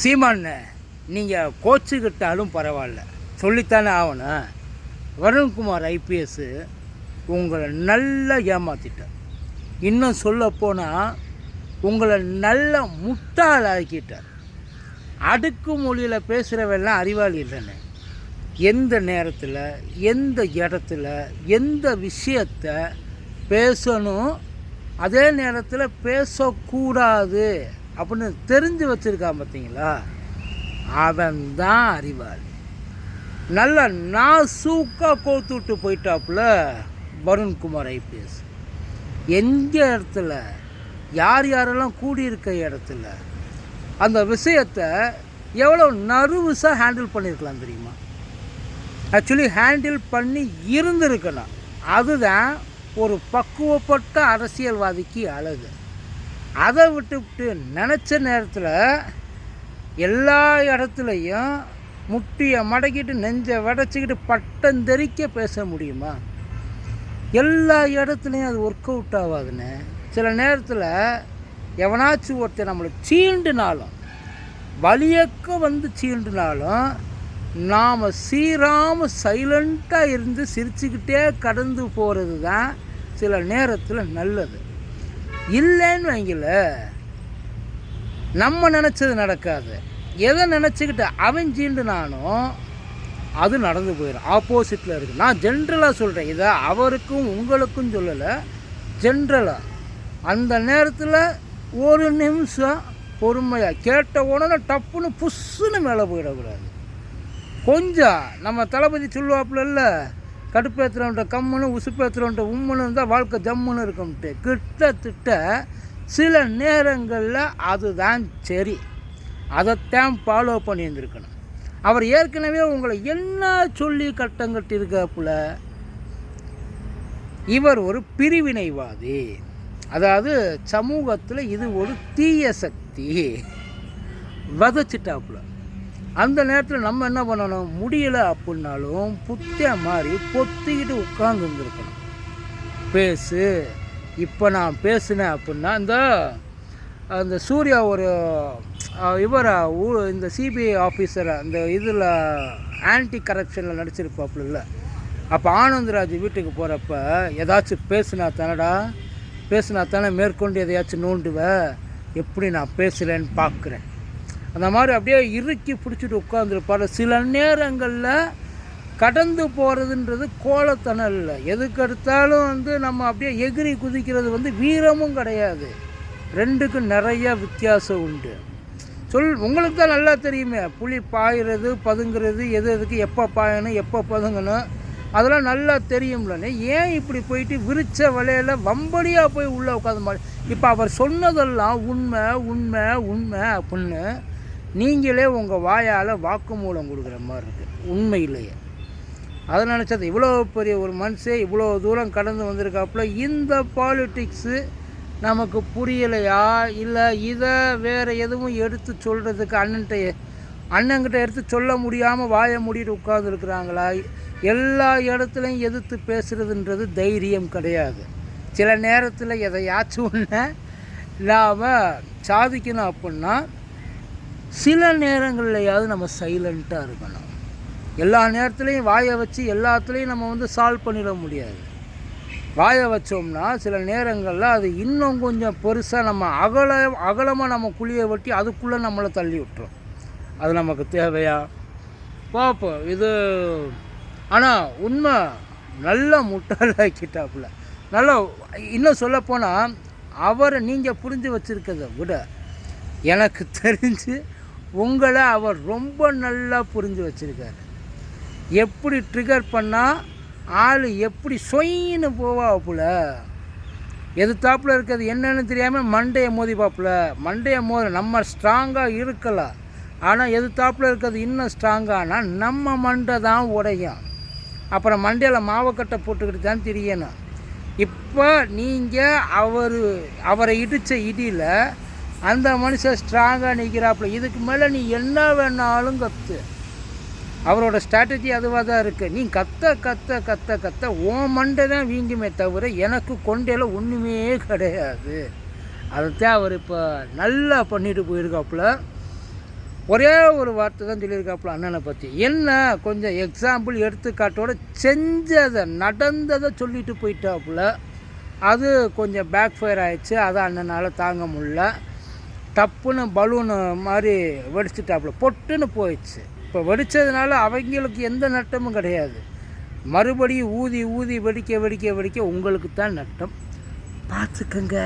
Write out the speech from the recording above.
சீமான் நீங்கள் கோச்சுக்கிட்டாலும் பரவாயில்ல. சொல்லித்தானே ஆகணும். வருண்குமார் ஐபிஎஸ்ஸு உங்களை நல்லா ஏமாற்றிட்டார் இன்னும் சொல்லப்போனால் உங்களை நல்ல முட்டாளாக்கிட்டார் அடுக்கு மொழியில் பேசுகிறவெல்லாம் அறிவாளி இல்லைன்னு எந்த நேரத்தில் எந்த இடத்துல எந்த விஷயத்த பேசணும் அதே நேரத்தில் பேசக்கூடாது. அப்படின்னு தெரிஞ்சு வச்சுருக்கான் பார்த்தீங்களா? அவன் தான் அறிவாளி. நல்ல நாசூக்காக கோத்து விட்டு போயிட்டாப்புல வருண்குமார் ஐபிஎஸ். எந்த இடத்துல யார் யாரெல்லாம் கூடியிருக்க இடத்துல அந்த விஷயத்தை எவ்வளோ நர்வஸாக ஹேண்டில் பண்ணியிருக்கலாம் தெரியுமா? ஆக்சுவலி ஹேண்டில் பண்ணி இருந்திருக்கணும். அதுதான் ஒரு பக்குவப்பட்ட அரசியல்வாதிக்கு அழகு. அதை விட்டுவிட்டு நினச்ச நேரத்தில் எல்லா இடத்துலையும் முட்டியை மடக்கிட்டு நெஞ்சை வடைச்சிக்கிட்டு பட்டம் தெறிக்க பேச முடியுமா? எல்லா இடத்துலையும் அது ஒர்க் அவுட் ஆகாதுன்னு சில நேரத்தில் எவனாச்சும் ஒருத்தர் நம்மளை சீண்டுனாலும் வலியக்க வந்து சீண்டுனாலும் நாம் சீராமல் சைலண்ட்டாக இருந்து சிரிச்சுக்கிட்டே கடந்து போகிறது தான் சில நேரத்தில் நல்லது. இல்லைன்னு வைங்கள. நம்ம நினச்சது நடக்காது. எதை நினச்சிக்கிட்டு அவஞ்சின்னு நானும் அது நடந்து போயிடும் ஆப்போசிட்டில் இருக்குது நான் ஜென்ரலாக சொல்கிறேன் இதை அவருக்கும் உங்களுக்கும் சொல்லலை. ஜென்ரலாக அந்த நேரத்தில் ஒரு நிமிஷம் பொறுமையாக கேட்ட உடனே டப்புன்னு புஷ்ஷுன்னு மேலே போயிடக்கூடாது. கொஞ்சம் நம்ம தளபதி சொல்லுவாப்புல கடுப்பேற்றுறவன்ட்ட கம்முன்னு உசுப்பேற்றுறவன்ட்ட உம்முன்னு இருந்தால் வாழ்க்கை ஜம்முன்னு இருக்கும்ட்டு. கிட்டத்தட்ட சில நேரங்களில் அதுதான் சரி. அதைத்தான் ஃபாலோ பண்ணியிருந்துருக்கணும். அவர் ஏற்கனவே உங்களை என்ன சொல்லி கட்டம் கட்டியிருக்காப்புல? இவர் ஒரு பிரிவினைவாதி. அதாவது சமூகத்தில் இது ஒரு தீய சக்தி. விதைச்சிட்டாப்புல. அந்த நேரத்தில் நம்ம என்ன பண்ணணும்? முடியலை அப்படின்னாலும் புத்திய மாதிரி பொத்திக்கிட்டு உட்காந்துருந்துருக்கணும் பேசு. இப்போ நான் பேசினேன் அப்படின்னா இந்த அந்த சூர்யா ஒரு இவர் ஊ இந்த சிபிஐ ஆஃபீஸரை அந்த இதில் ஆன்டி கரப்ஷனில் நடிச்சிருப்பாப்புல அப்போ ஆனந்தராஜ் வீட்டுக்கு போகிறப்ப ஏதாச்சும் பேசுனா தானடா? பேசுனா தானே மேற்கொண்டு எதையாச்சும் நோண்டுவ? எப்படி நான் பேசலைன்னு பார்க்குறேன் அந்த மாதிரி அப்படியே இறுக்கி பிடிச்சிட்டு உட்காந்துருப்பார் சில நேரங்களில் கடந்து போகிறதுன்றது கோலத்தனம் இல்லை. எதுக்கு எடுத்தாலும் வந்து நம்ம அப்படியே எகிரி குதிக்கிறது வந்து வீரமும் கிடையாது. ரெண்டுக்கும் நிறைய வித்தியாசம் உண்டு. சொல் உங்களுக்கு தான் நல்லா தெரியுமே. புலி பாயிறது பதுங்கிறது எது எதுக்கு எப்போ பாயணும் எப்போ பதுங்கணும் அதெல்லாம் நல்லா தெரியும்லனே ஏன் இப்படி போயிட்டு விரிச்ச வலையில் வம்படியாக போய் உள்ளே உட்காந்து மாதிரி இப்போ அவர் சொன்னதெல்லாம் உண்மை உண்மை உண்மை அப்படின்னு நீங்களே உங்கள் வாயால் வாக்குமூலம் கொடுக்குற மாதிரி இருக்குது உண்மையிலேயே. அதை நினச்சது இவ்வளோ பெரிய ஒரு மனுஷே இவ்வளோ தூரம் கடந்து வந்திருக்காப்புல இந்த பாலிட்டிக்ஸு நமக்கு புரியலையா? இல்லை இதை வேறு எதுவும் எடுத்து சொல்கிறதுக்கு அண்ணன்கிட்ட அண்ணன்கிட்ட எடுத்து சொல்ல முடியாமல் வாயை மூடிட்டு உட்காந்துருக்குறாங்களா எல்லா இடத்துலையும் எதிர்த்து பேசுகிறதுன்றது தைரியம் கிடையாது. சில நேரத்தில் எதையாச்சும் ஒன்று நாம் சாதிக்கணும் அப்படின்னா சில நேரங்கள்லையாவது நம்ம சைலண்ட்டாக இருக்கணும். எல்லா நேரத்துலையும் வாயை வச்சு எல்லாத்துலேயும் நம்ம வந்து சால்வ் பண்ணிட முடியாது. வாயை வச்சோம்னா சில நேரங்களில் அது இன்னும் கொஞ்சம் பெருசாக நம்ம அகல அகலமாக நம்ம குழியை வெட்டி அதுக்குள்ளே நம்மளை தள்ளி விட்டுரும். அது நமக்கு தேவையா? பார்ப்போம். இது ஆனால் உண்மை நல்ல முட்டாளாக்கிட்டாப்புல நல்லா இன்னும் சொல்லப்போனால் அவரை நீங்கள் புரிஞ்சு வச்சுருக்கதை விட எனக்கு தெரிஞ்சு உங்களை அவர் ரொம்ப நல்லா புரிஞ்சு வச்சுருக்காரு. எப்படி ட்ரிகர் பண்ணால் ஆள் எப்படி சொயின்னு போவாப்புல எதிர்த்தாப்புல இருக்கிறது என்னன்னு தெரியாமல் மண்டையை மோதிப்பாப்புல மண்டையை மோத நம்ம ஸ்ட்ராங்காக இருக்கலாம் ஆனால் எதிர்த்தாப்புல இருக்கிறது இன்னும் ஸ்ட்ராங்கானா நம்ம மண்டை தான் உடையும். அப்புறம் மண்டையில் மாவக்கட்டை போட்டுக்கிட்டு தான் தெரியணும். இப்போ நீங்கள் அவர் அவரை இடித்த இடியில் அந்த மனுஷன் ஸ்ட்ராங்காக நிற்கிறாப்புல இதுக்கு மேலே நீ என்ன வேணாலும் கற்று அவரோட ஸ்ட்ராட்டஜி அதுவாக தான் இருக்குது நீ கத்த கத்த கத்த கத்த உன் மண்டை தான் வீங்குமே தவிர எனக்கு கொண்டையில் ஒன்றுமே கிடையாது. அதைத்தான் அவர் இப்போ நல்லா பண்ணிட்டு போயிருக்காப்புல. ஒரே ஒரு வார்த்தை தான் சொல்லியிருக்காப்புல அண்ணனை பற்றி என்ன? கொஞ்சம் எக்ஸாம்பிள் எடுத்துக்காட்டோட செஞ்சதை நடந்ததை சொல்லிட்டு போயிட்டாப்புல. அது கொஞ்சம் பேக் ஃபயர் ஆயிடுச்சு. அதை அண்ணனால் தாங்க முடில டப்புன்னு பலூனு மாதிரி வெடிச்சிட்டாப்புல. பொட்டுன்னு போயிடுச்சு. இப்போ வெடித்ததுனால அவங்களுக்கு எந்த நட்டமும் கிடையாது. மறுபடியும் ஊதி ஊதி வெடிக்க வெடிக்க வெடிக்க உங்களுக்கு தான் நட்டம். பார்த்துக்கங்க